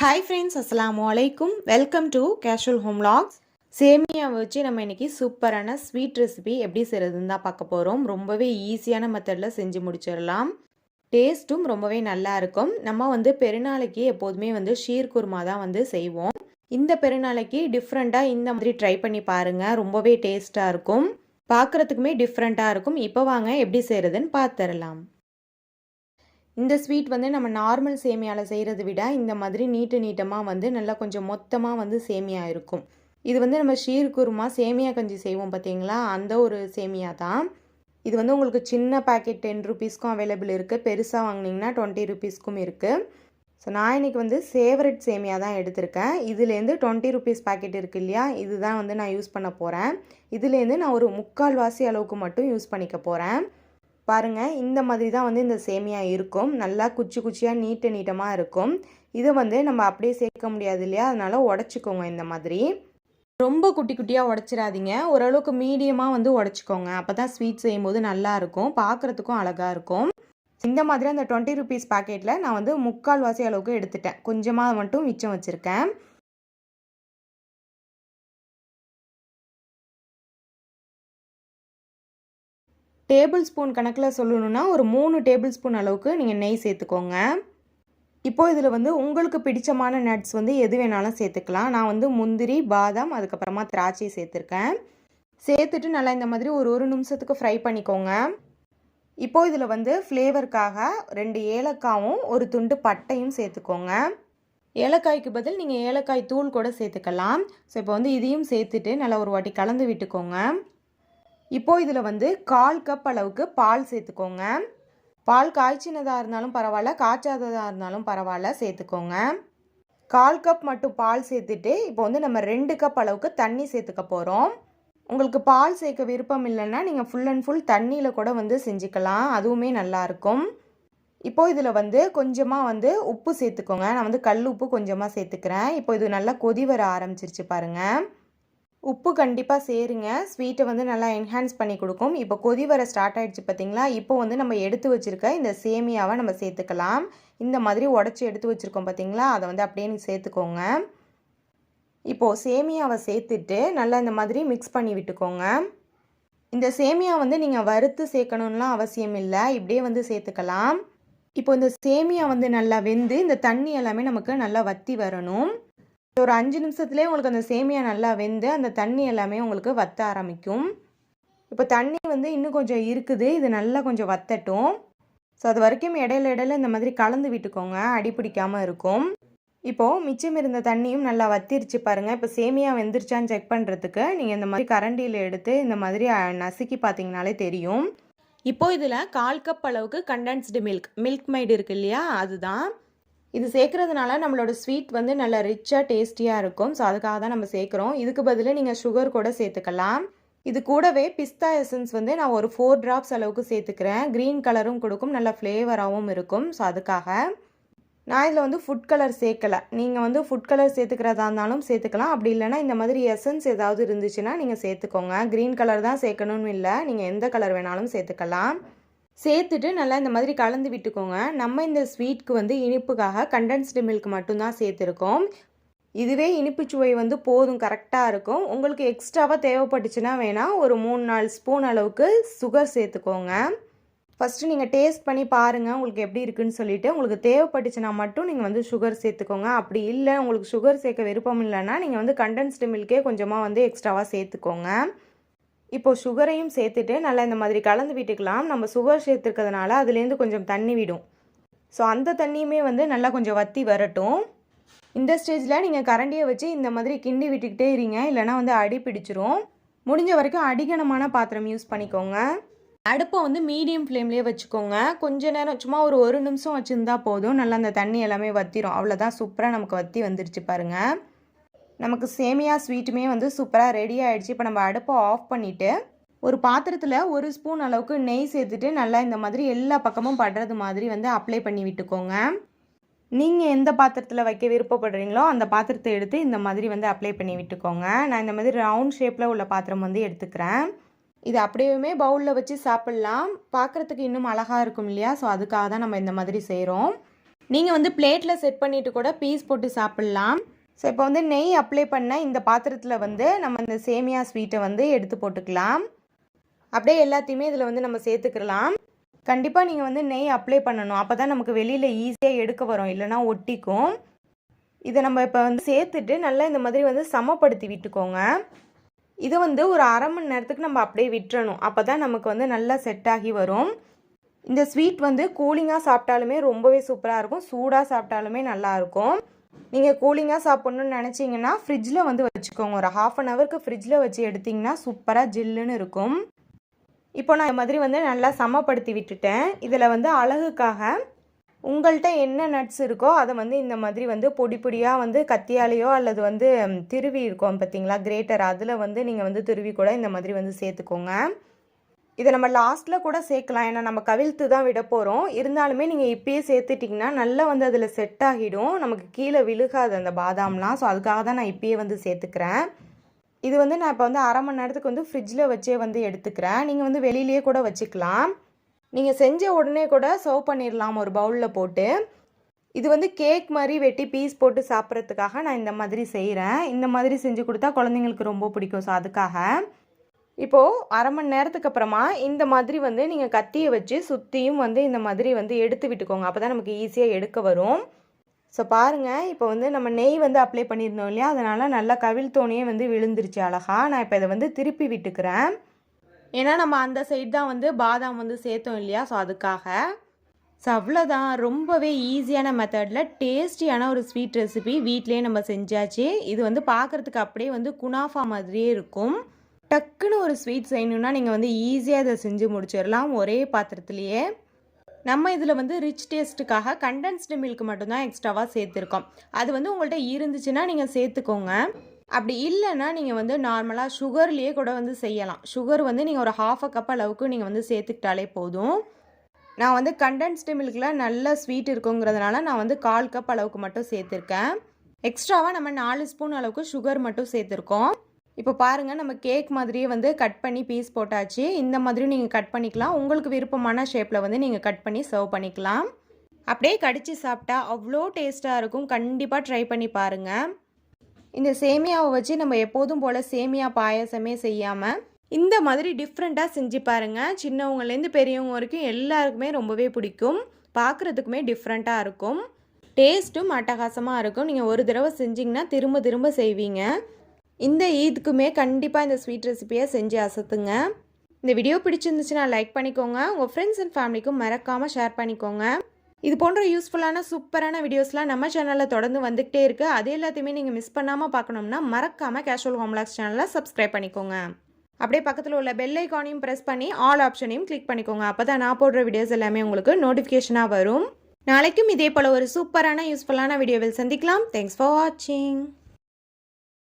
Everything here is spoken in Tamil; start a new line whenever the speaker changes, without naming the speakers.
ஹாய் ஃப்ரெண்ட்ஸ் அஸ்லாமு அலைக்கும் welcome to casual home logs சேமியா வச்சு நம்ம இன்னைக்கு சூப்பரான ஸ்வீட் ரெசிபி எப்படி செய்கிறதுன்னு தான் பார்க்க போகிறோம் ரொம்பவே ஈஸியான மெத்தடில் செஞ்சு முடிச்சிடலாம். டேஸ்ட்டும் ரொம்பவே நல்லா இருக்கும். நம்ம வந்து பெருநாளைக்கு எப்போதுமே வந்து ஷீர் குருமா தான் வந்து செய்வோம். இந்த பெருநாளைக்கு டிஃப்ரெண்ட்டாக இந்த மாதிரி ட்ரை பண்ணி பாருங்கள் ரொம்பவே டேஸ்ட்டாக இருக்கும். பார்க்குறதுக்குமே டிஃப்ரெண்ட்டாக இருக்கும். இப்போ வாங்க எப்படி செய்கிறதுன்னு பார்த்துடலாம் இந்த ஸ்வீட் வந்து நம்ம நார்மல் சேமியாவில் செய்கிறத விட இந்த மாதிரி நீட்டு நீட்டமாக வந்து நல்லா கொஞ்சம் மொத்தமாக வந்து சேமியா இருக்கும். இது வந்து நம்ம ஷீர் குருமா சேமியா கஞ்சி செய்வோம் பார்த்தீங்களா அந்த ஒரு சேமியா தான். இது வந்து உங்களுக்கு சின்ன பேக்கெட் டென் ருபீஸ்க்கும் அவைலபிள் இருக்குது பெருசாக வாங்கினீங்கன்னா டுவெண்ட்டி ருபீஸ்க்கும் இருக்குது ஸோ நான் இன்றைக்கி வந்து ஃபேவரட் சேமியா தான் எடுத்திருக்கேன். இதுலேருந்து டுவெண்ட்டி ருபீஸ் பேக்கெட் இருக்குது இல்லையா? இதுதான் வந்து நான் யூஸ் பண்ண போகிறேன் இதுலேருந்து நான் ஒரு முக்கால் வாசி அளவுக்கு மட்டும் யூஸ் பண்ணிக்க போகிறேன் பாருங்கள் இந்த மாதிரி தான் வந்து இந்த சேமியா இருக்கும். நல்லா குச்சி குச்சியாக நீட்டு நீட்டமாக இருக்கும். இதை வந்து நம்ம அப்படியே சேர்க்க முடியாது இல்லையா? அதனால் உடச்சிக்கோங்க இந்த மாதிரி. ரொம்ப குட்டி குட்டியாக உடச்சிடாதீங்க. ஓரளவுக்கு மீடியமாக வந்து உடச்சிக்கோங்க. அப்போ தான் ஸ்வீட் செய்யும்போது நல்லாயிருக்கும் பார்க்குறதுக்கும் அழகாக இருக்கும். இந்த மாதிரி அந்த டுவெண்ட்டி ருபீஸ் பாக்கெட்டில் நான் வந்து முக்கால் வாசி அளவுக்கு எடுத்துட்டேன். கொஞ்சமாக மட்டும் மிச்சம் வச்சுருக்கேன். டேபிள் ஸ்பூன் கணக்கில் சொல்லணுன்னா ஒரு மூணு டேபிள் ஸ்பூன் அளவுக்கு நீங்கள் நெய் சேர்த்துக்கோங்க. இப்போ இதில் வந்து உங்களுக்கு பிடிச்சமான நட்ஸ் வந்து எது வேணாலும் சேர்த்துக்கலாம். நான் வந்து முந்திரி பாதாம் அதுக்கப்புறமா திராட்சை சேர்த்துருக்கேன். சேர்த்துட்டு நல்லா இந்த மாதிரி ஒரு ஒரு நிமிஷத்துக்கு ஃப்ரை பண்ணிக்கோங்க. இப்போ இதில் வந்து ஃப்ளேவருக்காக ரெண்டு ஏலக்காயும் ஒரு துண்டு பட்டையும் சேர்த்துக்கோங்க. ஏலக்காய்க்கு பதில் நீங்கள் ஏலக்காய் தூள் கூட சேர்த்துக்கலாம். ஸோ இப்போ வந்து இதையும் சேர்த்துட்டு நல்லா ஒரு வாட்டி கலந்து விட்டுக்கோங்க. இப்போது இதில் வந்து கால் கப் அளவுக்கு பால் சேர்த்துக்கோங்க. பால் காய்ச்சினதாக இருந்தாலும் பரவாயில்ல காய்ச்சாததாக இருந்தாலும் பரவாயில்ல சேர்த்துக்கோங்க. கால் கப் மட்டும் பால் சேர்த்துட்டு இப்போ வந்து நம்ம ரெண்டு கப் அளவுக்கு தண்ணி சேர்த்துக்க போகிறோம் உங்களுக்கு பால் சேர்க்க விருப்பம் இல்லைன்னா நீங்கள் ஃபுல் அண்ட் ஃபுல் தண்ணியில் கூட வந்து செஞ்சுக்கலாம் அதுவுமே நல்லாயிருக்கும் இப்போ இதில் வந்து கொஞ்சமாக வந்து உப்பு சேர்த்துக்கோங்க. நான் வந்து கல் உப்பு கொஞ்சமாக சேர்த்துக்கிறேன். இப்போ இது நல்லா கொதி வர ஆரம்பிச்சிருச்சு பாருங்கள் உப்பு கண்டிப்பாக சேருங்க. ஸ்வீட்டை வந்து நல்லா என்ஹான்ஸ் பண்ணி கொடுக்கும். இப்போ கொதி வர ஸ்டார்ட் ஆகிடுச்சு பார்த்தீங்களா இப்போ வந்து நம்ம எடுத்து வச்சுருக்க இந்த சேமியாவை நம்ம சேர்த்துக்கலாம். இந்த மாதிரி உடச்சி எடுத்து வச்சுருக்கோம் பார்த்தீங்களா அதை வந்து அப்படியே நீ சேர்த்துக்கோங்க. இப்போது சேமியாவை சேர்த்துட்டு நல்லா இந்த மாதிரி மிக்ஸ் பண்ணி விட்டுக்கோங்க. இந்த சேமியா வந்து நீங்கள் வறுத்து சேர்க்கணும்லாம் அவசியம் இல்லை. இப்படியே வந்து சேர்த்துக்கலாம். இப்போ இந்த சேமியா வந்து நல்லா வெந்து இந்த தண்ணி எல்லாமே நமக்கு நல்லா வத்தி வரணும். ஒரு அஞ்சு நிமிஷத்துலேயே உங்களுக்கு அந்த சேமியா நல்லா வெந்து அந்த தண்ணி எல்லாமே உங்களுக்கு வத்த ஆரம்பிக்கும். இப்போ தண்ணி வந்து இன்னும் கொஞ்சம் இருக்குது. இது நல்லா கொஞ்சம் வத்தட்டும். ஸோ அது வரைக்கும் இடையில இடையில இந்த மாதிரி கலந்து விட்டுக்கோங்க. அடி பிடிக்காமல் இருக்கும். இப்போது மிச்சம் இருந்த தண்ணியும் நல்லா வத்திருச்சு பாருங்கள் இப்போ சேமியா வெந்துருச்சான்னு செக் பண்ணுறதுக்கு நீங்கள் இந்த மாதிரி கரண்டியில் எடுத்து இந்த மாதிரி நசுக்கி பார்த்தீங்கனாலே தெரியும். இப்போது இதில் கால் கப் அளவுக்கு கண்டென்ஸ்டு மில்க் மில்க் மைடு இருக்கு இல்லையா? அதுதான். இது சேர்க்குறதுனால நம்மளோட ஸ்வீட் வந்து நல்லா ரிச்சாக டேஸ்டியாக இருக்கும். ஸோ அதுக்காக தான் நம்ம சேர்க்குறோம். இதுக்கு பதிலாக நீங்கள் சுகர் கூட சேர்த்துக்கலாம். இது கூடவே பிஸ்தா எசன்ஸ் வந்து நான் ஒரு ஃபோர் ட்ராப்ஸ் அளவுக்கு சேர்த்துக்கிறேன். க்ரீன் கலரும் கொடுக்கும். நல்ல ஃப்ளேவராகவும் இருக்கும். ஸோ அதுக்காக நான் இதில் வந்து ஃபுட் கலர் சேர்க்கலை. நீங்கள் வந்து ஃபுட் கலர் சேர்த்துக்கிறதா இருந்தாலும் சேர்த்துக்கலாம். அப்படி இல்லைனா இந்த மாதிரி எசன்ஸ் ஏதாவது இருந்துச்சுன்னா நீங்கள் சேர்த்துக்கோங்க. க்ரீன் கலர் தான் சேர்க்கணும்னு இல்லை. நீங்கள் எந்த கலர் வேணாலும் சேர்த்துக்கலாம். சேர்த்துட்டு நல்லா இந்த மாதிரி கலந்து விட்டுக்கோங்க. நம்ம இந்த ஸ்வீட்க்கு வந்து இனிப்புக்காக கண்டென்ஸ்டு மில்க் மட்டும்தான் சேர்த்துருக்கோம். இதுவே இனிப்பு சுவை வந்து போதும் கரெக்டாக இருக்கும். உங்களுக்கு எக்ஸ்ட்ராவாக தேவைப்பட்டுச்சுன்னா வேணால் ஒரு மூணு நாலு ஸ்பூன் அளவுக்கு சுகர் சேர்த்துக்கோங்க. ஃபஸ்ட்டு நீங்கள் டேஸ்ட் பண்ணி பாருங்கள் உங்களுக்கு எப்படி இருக்குன்னு சொல்லிவிட்டு உங்களுக்கு தேவைப்பட்டுச்சுன்னா மட்டும் நீங்கள் வந்து சுகர் சேர்த்துக்கோங்க. அப்படி இல்லை உங்களுக்கு சுகர் சேர்க்க விருப்பம் இல்லைன்னா நீங்கள் வந்து கண்டென்ஸ்டு மில்கே கொஞ்சமாக வந்து எக்ஸ்ட்ராவாக சேர்த்துக்கோங்க. இப்போது சுகரையும் சேர்த்துட்டு நல்லா இந்த மாதிரி கலந்து விட்டுக்கலாம். நம்ம சுகர் சேர்த்துருக்கிறதுனால அதுலேருந்து கொஞ்சம் தண்ணி விடும். ஸோ அந்த தண்ணியுமே வந்து நல்லா கொஞ்சம் வற்றி வரட்டும். இந்த ஸ்டேஜில் நீங்கள் கரண்டியை வச்சு இந்த மாதிரி கிண்டி விட்டுக்கிட்டே இருங்க. இல்லைனா வந்து அடி பிடிச்சிரும். முடிஞ்ச வரைக்கும் அடிகனமான பாத்திரம் யூஸ் பண்ணிக்கோங்க. அடுப்பை வந்து மீடியம் ஃப்ளேம்லேயே வச்சுக்கோங்க. கொஞ்ச நேரம் சும்மா ஒரு ஒரு நிமிஷம் வச்சுருந்தா போதும். நல்லா அந்த தண்ணி எல்லாமே வத்திரும். அவ்வளோதான் சூப்பராக நமக்கு வத்தி வந்துருச்சு பாருங்கள் நமக்கு சேமியா ஸ்வீட்டுமே வந்து சூப்பராக ரெடி ஆகிடுச்சு இப்போ நம்ம அடுப்பை ஆஃப் பண்ணிவிட்டு ஒரு பாத்திரத்தில் ஒரு ஸ்பூன் அளவுக்கு நெய் சேர்த்துட்டு நல்லா இந்த மாதிரி எல்லா பக்கமும் படுறது மாதிரி வந்து அப்ளை பண்ணி விட்டுக்கோங்க. நீங்கள் எந்த பாத்திரத்தில் வைக்க விருப்பப்படுறீங்களோ அந்த பாத்திரத்தை எடுத்து இந்த மாதிரி வந்து அப்ளை பண்ணி விட்டுக்கோங்க. நான் இந்த மாதிரி ரவுண்ட் ஷேப்பில் உள்ள பாத்திரம் வந்து எடுத்துக்கிறேன். இது அப்படியுமே பவுலில் வச்சு சாப்பிட்லாம். பார்க்குறதுக்கு இன்னும் அழகாக இருக்கும் இல்லையா? ஸோ அதுக்காக தான் நம்ம இந்த மாதிரி செய்கிறோம் நீங்கள் வந்து பிளேட்டில் செட் பண்ணிவிட்டு கூட பீஸ் போட்டு சாப்பிட்லாம். ஸோ இப்போ வந்து நெய் அப்ளை பண்ண இந்த பாத்திரத்தில் வந்து நம்ம இந்த சேமியா ஸ்வீட்டை வந்து எடுத்து போட்டுக்கலாம். அப்படியே எல்லாத்தையுமே இதில் வந்து நம்ம சேர்த்துக்கலாம் கண்டிப்பாக நீங்கள் வந்து நெய் அப்ளை பண்ணணும். அப்போ தான் நமக்கு வெளியில் ஈஸியாக எடுக்க வரும். இல்லைனா ஒட்டிக்கும். இதை நம்ம இப்போ வந்து சேர்த்துட்டு நல்லா இந்த மாதிரி வந்து சமப்படுத்தி விட்டுக்கோங்க. இதை வந்து ஒரு அரை மணி நேரத்துக்கு நம்ம அப்படியே விட்டுறணும். அப்போ தான் நமக்கு வந்து நல்லா செட் ஆகி வரும். இந்த ஸ்வீட் வந்து கூலிங்காக சாப்பிட்டாலுமே ரொம்பவே சூப்பராக இருக்கும். சூடாக சாப்பிட்டாலுமே நல்லாயிருக்கும் நீங்கள் கூலிங்காக சாப்பிட்ணுன்னு நினச்சிங்கன்னா ஃப்ரிட்ஜில் வந்து வச்சுக்கோங்க. ஒரு ஹாஃப் அன் ஹவருக்கு ஃப்ரிட்ஜில் வச்சு எடுத்திங்கன்னா சூப்பராக ஜில்லுன்னு இருக்கும். இப்போ நான் இந்த மாதிரி வந்து நல்லா சமப்படுத்தி விட்டுட்டேன். இதில் வந்து அழகுக்காக உங்கள்கிட்ட என்ன நட்ஸ் இருக்கோ அதை வந்து இந்த மாதிரி வந்து பொடி பொடியாக வந்து கத்தியாலேயோ அல்லது வந்து திருவி இருக்கும் பார்த்தீங்களா கிரேட்டர் அதில் வந்து நீங்கள் வந்து திருவி கூட இந்த மாதிரி வந்து சேர்த்துக்கோங்க. இதை நம்ம லாஸ்ட்டில் கூட சேர்க்கலாம். ஏன்னா நம்ம கவிழ்த்து தான் விட போகிறோம் இருந்தாலுமே நீங்கள் இப்பயே சேர்த்துட்டிங்கன்னா நல்லா வந்து அதில் செட் ஆகிடும். நமக்கு கீழே விழுகாது அந்த பாதாம்லாம். ஸோ அதுக்காக தான் நான் இப்பயே வந்து சேர்த்துக்கிறேன். இது வந்து நான் இப்போ வந்து அரை மணி நேரத்துக்கு வந்து ஃப்ரிட்ஜில் வச்சே வந்து எடுத்துக்கிறேன். நீங்கள் வந்து வெளியிலேயே கூட வச்சுக்கலாம். நீங்கள் செஞ்ச உடனே கூட சர்வ் பண்ணிடலாம் ஒரு பவுலில் போட்டு. இது வந்து கேக் மாதிரி வெட்டி பீஸ் போட்டு சாப்பிட்றதுக்காக நான் இந்த மாதிரி செய்கிறேன் இந்த மாதிரி செஞ்சு கொடுத்தா குழந்தைங்களுக்கு ரொம்ப பிடிக்கும். ஸோ அதுக்காக. இப்போது அரை மணி நேரத்துக்கு அப்புறமா இந்த மாதிரி வந்து நீங்கள் கத்தியை வச்சு சுற்றியும் வந்து இந்த மாதிரி வந்து எடுத்து விட்டுக்கோங்க. அப்போ தான் நமக்கு ஈஸியாக எடுக்க வரும். ஸோ பாருங்கள் இப்போ வந்து நம்ம நெய் வந்து அப்ளை பண்ணியிருந்தோம் இல்லையா? அதனால் நல்லா கவிழ் தோணியே வந்து விழுந்துருச்சு அழகாக நான் இப்போ இதை வந்து திருப்பி விட்டுக்கிறேன். ஏன்னா நம்ம அந்த சைடு தான் வந்து பாதாம் வந்து சேர்த்தோம் இல்லையா? ஸோ அதுக்காக. ஸோ அவ்வளோதான் ரொம்பவே ஈஸியான மெத்தடில் டேஸ்டியான ஒரு ஸ்வீட் ரெசிபி வீட்லேயே நம்ம செஞ்சாச்சு. இது வந்து பார்க்குறதுக்கு அப்படியே வந்து குனாஃபா மாதிரியே இருக்கும். டக்குன்னு ஒரு ஸ்வீட் செய்யணுன்னா நீங்கள் வந்து ஈஸியாக அதை செஞ்சு முடிச்சிடலாம். ஒரே பாத்திரத்துலேயே. நம்ம இதில் வந்து ரிச் டேஸ்ட்டுக்காக கண்டென்ஸ்டு மில்க் மட்டும்தான் எக்ஸ்ட்ராவாக சேர்த்துருக்கோம். அது வந்து உங்கள்கிட்ட இருந்துச்சுன்னா நீங்கள் சேர்த்துக்கோங்க. அப்படி இல்லைன்னா நீங்கள் வந்து நார்மலாக சுகர்லேயே கூட வந்து செய்யலாம். சுகர் வந்து நீங்கள் ஒரு ஹாஃப் அ கப் அளவுக்கு நீங்கள் வந்து சேர்த்துக்கிட்டாலே போதும். நான் வந்து கண்டென்ஸ்டு மில்கில் நல்ல ஸ்வீட் இருக்குங்கிறதுனால நான் வந்து கால் கப் அளவுக்கு மட்டும் சேர்த்துருக்கேன். எக்ஸ்ட்ராவாக நம்ம நாலு ஸ்பூன் அளவுக்கு சுகர் மட்டும் சேர்த்துருக்கோம். இப்போ பாருங்கள் நம்ம கேக் மாதிரியே வந்து கட் பண்ணி பீஸ் போட்டாச்சு. இந்த மாதிரியும் நீங்கள் கட் பண்ணிக்கலாம். உங்களுக்கு விருப்பமான ஷேப்பில் வந்து நீங்கள் கட் பண்ணி சர்வ் பண்ணிக்கலாம். அப்படியே கடித்து சாப்பிட்டா அவ்வளோ டேஸ்ட்டாக இருக்கும். கண்டிப்பாக ட்ரை பண்ணி பாருங்கள் இந்த சேமியாவை வச்சு நம்ம எப்போதும் போல் சேமியா பாயசமே செய்யாமல் இந்த மாதிரி டிஃப்ரெண்ட்டாக செஞ்சு பாருங்கள் சின்னவங்கலேருந்து பெரியவங்க வரைக்கும் எல்லாருக்குமே ரொம்பவே பிடிக்கும். பார்க்குறதுக்குமே டிஃப்ரெண்ட்டாக இருக்கும். டேஸ்ட்டும் அட்டகாசமாக இருக்கும். நீங்கள் ஒரு தடவை செஞ்சிங்கன்னா திரும்ப திரும்ப செய்வீங்க. இந்த ஈதுக்குமே கண்டிப்பாக இந்த ஸ்வீட் ரெசிபியை செஞ்சு அசத்துங்க. இந்த வீடியோ பிடிச்சிருந்துச்சுன்னா லைக் பண்ணிக்கோங்க. உங்கள் ஃப்ரெண்ட்ஸ் அண்ட் ஃபேமிலிக்கும் மறக்காமல் ஷேர் பண்ணிக்கோங்க. இது போன்ற யூஸ்ஃபுல்லான சூப்பரான வீடியோஸ்லாம் நம்ம சேனலில் தொடர்ந்து வந்துக்கிட்டே இருக்குது அது எல்லாத்தையுமே நீங்கள் மிஸ் பண்ணாமல் பார்க்கணும்னா மறக்காமல் கேஷுவல் ஹோம்லாக்ஸ் சேனலை சப்ஸ்கிரைப் பண்ணிக்கோங்க. அப்படியே பக்கத்தில் உள்ள பெல் ஐக்கானையும் ப்ரெஸ் பண்ணி ஆல் ஆப்ஷனையும் கிளிக் பண்ணிக்கோங்க. அப்போ தான் நான் போடுற வீடியோஸ் எல்லாமே உங்களுக்கு நோட்டிஃபிகேஷனாக வரும். நாளைக்கும் இதே போல் ஒரு சூப்பரான யூஸ்ஃபுல்லான வீடியோவில் சந்திக்கலாம். தேங்க்ஸ் ஃபார் வாட்சிங்